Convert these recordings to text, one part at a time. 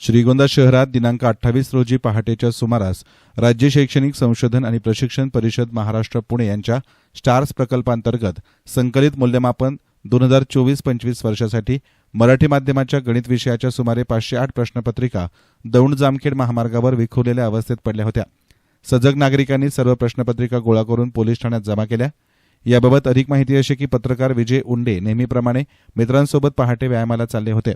श्रीगोंदा शहरात दिनांक अठ्ठावीस रोजी पहाटेच्या सुमारास राज्य शैक्षणिक संशोधन आणि प्रशिक्षण परिषद महाराष्ट्र पुणे यांच्या स्टार्स प्रकल्पांतर्गत संकलित मूल्यमापन दोन हजार चोवीस पंचवीस वर्षासाठी मराठी माध्यमाच्या गणित विषयाच्या सुमारे पाचशे आठ प्रश्नपत्रिका दौंड जामखेड महामार्गावर विखुरलेल्या अवस्थेत पडल्या होत्या. सजग नागरिकांनी सर्व प्रश्नपत्रिका गोळा करून पोलीस ठाण्यात जमा केल्या. याबाबत अधिक माहिती अशी की पत्रकार विजय उंडे नेहमीप्रमाणे मित्रांसोबत पहाटे व्यायामाला चालले होते.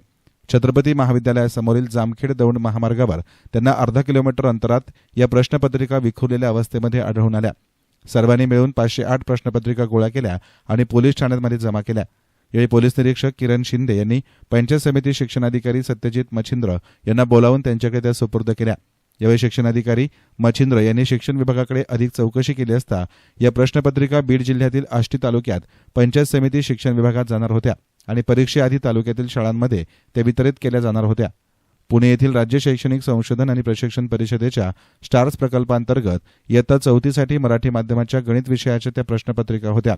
छत्रपती महाविद्यालयासमोरील जामखेड दौंड महामार्गावर त्यांना अर्धा किलोमीटर अंतरात या प्रश्नपत्रिका विखुरलेल्या अवस्थेमध्ये आढळून आल्या. सर्वांनी मिळून पाचशे आठ प्रश्नपत्रिका गोळा केल्या आणि पोलीस ठाण्यांमध्ये जमा केल्या. यावेळी पोलीस निरीक्षक किरण शिंदे यांनी पंचायत समिती शिक्षणाधिकारी सत्यजित मच्छिंद्र यांना बोलावून त्यांच्याकडे त्या सुपूर्द केल्या. यावेळी शिक्षणाधिकारी मच्छिंद्र यांनी शिक्षण विभागाकडे अधिक चौकशी केली असता या प्रश्नपत्रिका बीड जिल्ह्यातील आष्टी तालुक्यात पंचायत समिती शिक्षण विभागात जाणार होत्या. आणि परीक्षेआधी तालुक्यातील शाळांमध्ये त्या वितरित केल्या जाणार होत्या. पुणे येथील राज्य शैक्षणिक संशोधन आणि प्रशिक्षण परिषदेच्या स्टार्स प्रकल्पांतर्गत इयत्ता चौथीसाठी मराठी माध्यमाच्या गणित विषयाच्या त्या प्रश्नपत्रिका होत्या.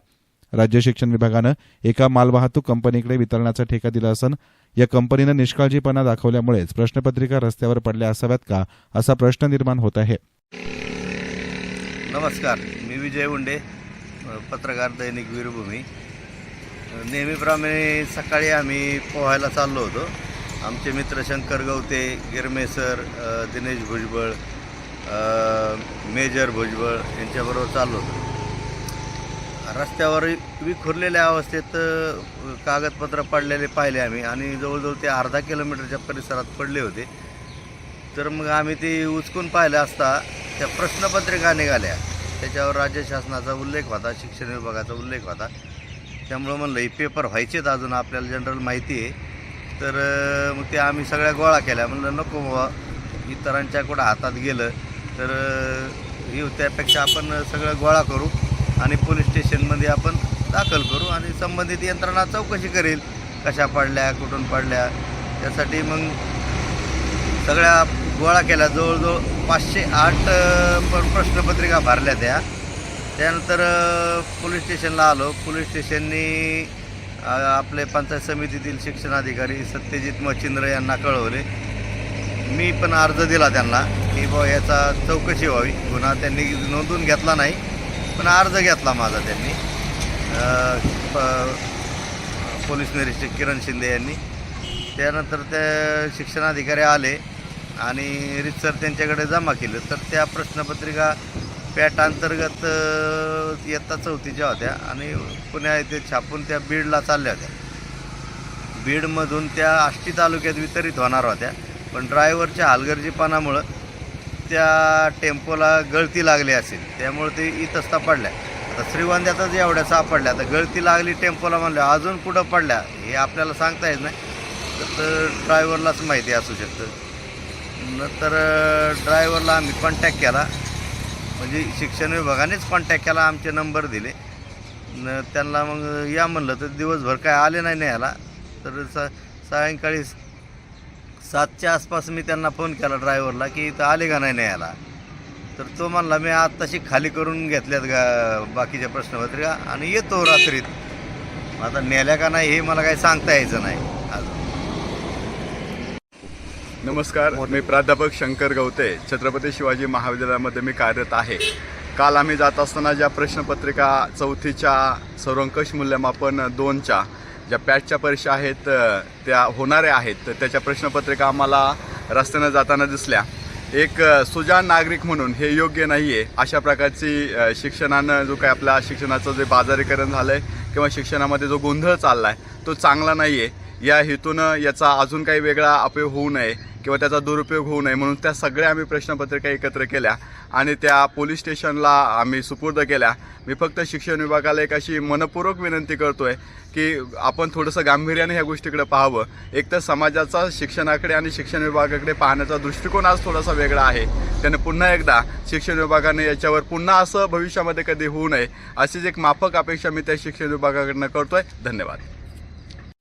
राज्य शिक्षण विभागानं एका मालवाहतूक कंपनीकडे वितरणाचा ठेका दिला असून या कंपनीनं निष्काळजीपणा दाखवल्यामुळेच प्रश्नपत्रिका रस्त्यावर पडल्या असाव्यात का असा प्रश्न निर्माण होत आहे. नमस्कार. मी विजय उंडे पत्रकार दैनिक वीरभूमी. नेहमीप्रमाणे सकाळी आम्ही पोहायला चाललो होतो. आमचे मित्र शंकर गवते गिरमेसर दिनेश भुजबळ मेजर भुजबळ यांच्याबरोबर चाललो होतो. रस्त्यावर विखुरलेल्या अवस्थेत कागदपत्र पडलेले पाहिले आम्ही आणि जवळजवळ ते अर्धा किलोमीटरच्या परिसरात पडले होते. तर मग आम्ही ते उचकून पाहिलं असता त्या प्रश्नपत्रिका निघाल्या. त्याच्यावर राज्य शासनाचा उल्लेख होता शिक्षण विभागाचा उल्लेख होता. त्यामुळं म्हणलं हे पेपर व्हायचेच अजून आपल्याला जनरल माहिती आहे. तर मग ते आम्ही सगळ्या गोळा केल्या. म्हणलं नको बाबा इतरांच्या कुठं हातात गेलं. तर हे त्यापेक्षा आपण सगळं गोळा करू आणि पोलीस स्टेशनमध्ये आपण दाखल करू आणि संबंधित यंत्रणा चौकशी करेल. कशा पडल्या कुठून पडल्या. त्यासाठी मग सगळ्या गोळा केल्या. जवळजवळ पाचशे आठ प्रश्नपत्रिका भरल्या त्या. त्यानंतर पोलीस स्टेशनला आलो. पोलीस स्टेशननी आपले पंचायत समितीतील शिक्षणाधिकारी सत्यजित मच्छिंद्र यांना कळवले. मी पण अर्ज दिला त्यांना की बुवा याचा चौकशी व्हावी. गुन्हा त्यांनी नोंदवून घेतला नाही पण अर्ज घेतला माझा त्यांनी. प- पोलीस निरीक्षक किरण शिंदे यांनी. त्यानंतर ते शिक्षणाधिकारी आले आणि रितसर त्यांच्याकडे जमा केलं. तर त्या प्रश्नपत्रिका पॅट अंतर्गत अ, इयत्ता चौथीच्या होत्या आणि पुण्या येथे छापून त्या बीडला चालल्या होत्या. बीडमधून त्या आष्टी तालुक्यात वितरित होणार होत्या पण ड्रायव्हरच्या हलगर्जीपणामुळं त्या टेम्पोला गळती लागली असेल त्यामुळे ते इतस्ता पडल्या आता श्रीगोंद्यातच एवढ्या सापडल्या आता गळती लागली टेम्पोला म्हणल्या अजून कुठं पडल्या हे आपल्याला सांगता येत नाही. तर ड्रायव्हरलाच माहिती असू शकतं. नंतर ड्रायव्हरला आम्ही कॉन्टॅक्ट केला. म्हणजे शिक्षण विभागानेच कॉन्टॅक्ट केला आमचे नंबर दिले. न त्यांना मग या म्हणलं तर दिवसभर काय आले नाही न्यायला तर सा सायंकाळी सातच्या आसपास मी त्यांना फोन केला ड्रायव्हरला की इथं आले का नाही न्यायला तर तो म्हणला मी आत्ताशी खाली करून घेतल्यात गा बाकीच्या प्रश्नपत्रिका. आणि येतो रात्रीत. आता नेल्या का नाही हे मला काही सांगता यायचं नाही. नमस्कार मी प्राध्यापक शंकर गवते छत्रपती शिवाजी महाविद्यालयामध्ये मी कार्यरत आहे. काल आम्ही जात असताना ज्या प्रश्नपत्रिका चौथीच्या सर्वंकष मूल्यमापन दोनच्या ज्या पॅटच्या परीक्षा आहेत त्या होणाऱ्या आहेत तर त्याच्या प्रश्नपत्रिका आम्हाला रस्त्यानं जाताना दिसल्या. एक सुजान सुजाण नागरिक म्हणून हे योग्य नाही आहे अशा प्रकारची शिक्षणानं जो काय आपल्या शिक्षणाचं जे बाजारीकरण झालं आहे किंवा शिक्षणामध्ये जो गोंधळ चालला आहे तो चांगला नाही आहे या हेतूनं याचा अजून काही वेगळा अपयोग होऊ नये किंवा त्याचा दुरुपयोग होऊ नये म्हणून त्या सगळ्या आम्ही प्रश्नपत्रिका एकत्र केल्या आणि त्या पोलीस स्टेशनला आम्ही सुपूर्द केल्या. मी फक्त शिक्षण विभागाला एक अशी मनपूर्वक विनंती करतोय की आपण थोडंसं गांभीर्याने ह्या गोष्टीकडे पाहावं. एक तर समाजाचा शिक्षणाकडे आणि शिक्षण विभागाकडे पाहण्याचा दृष्टिकोन आज थोडासा वेगळा आहे. त्याने पुन्हा एकदा शिक्षण विभागाने याच्यावर पुन्हा असं भविष्यामध्ये कधी होऊ नये अशीच एक माफक अपेक्षा मी त्या शिक्षण विभागाकडनं करतोय. धन्यवाद.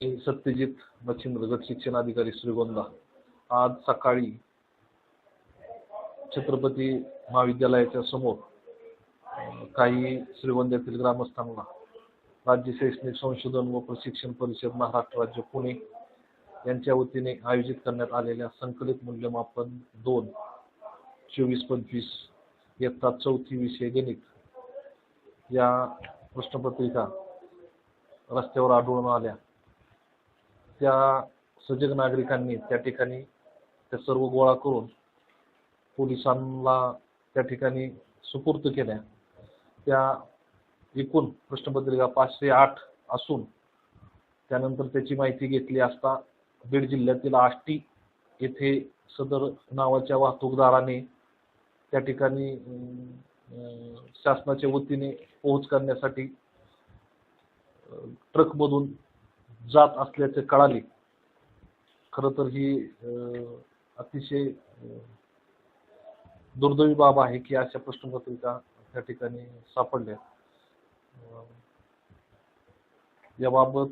मी सत्यजित मच्छिंद्र गट शिक्षण अधिकारी श्रीगोंदा. आज सकाळी छत्रपती महाविद्यालयाच्या समोर काही श्रीगोंद्यातील ग्रामस्थांना राज्य शैक्षणिक संशोधन व प्रशिक्षण परिषद महाराष्ट्र राज्य पुणे यांच्या वतीने आयोजित करण्यात आलेल्या संकलित मूल्यमापन दोन चोवीस पंचवीस इयत्ता चौथी विषय गणित या प्रश्नपत्रिका रस्त्यावर आढळून आल्या. त्या सजग नागरिकांनी त्या ठिकाणी त्या सर्व गोळा करून पोलिसांना त्या ठिकाणी सुपूर्त केल्या. त्या एकूण प्रश्नपत्रिका पाचशे आठ असून त्यानंतर त्याची माहिती घेतली असता बीड जिल्ह्यातील आष्टी येथे सदर नावाच्या वाहतूकदाराने त्या ठिकाणी शासनाच्या वतीने पोहोच करण्यासाठी ट्रकमधून जात असल्याचे कळाले. खरं तर ही अतिशय दुर्दैवी बाब आहे की अशा प्रश्नपत्रिका त्या ठिकाणी सापडल्या. याबाबत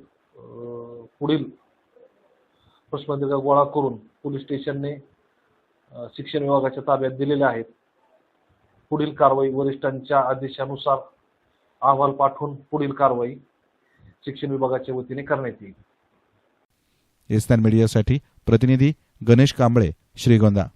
पुढील प्रश्नपत्रिका गोळा करून पोलीस स्टेशनने शिक्षण विभागाच्या ताब्यात दिलेल्या आहेत. पुढील कारवाई वरिष्ठांच्या आदेशानुसार अहवाल पाठवून पुढील कारवाई शिक्षण विभागाच्या वतीने करण्यात येईल. एस्तान मीडियासाठी प्रतिनिधी गणेश कांबळे श्रीगोंदा.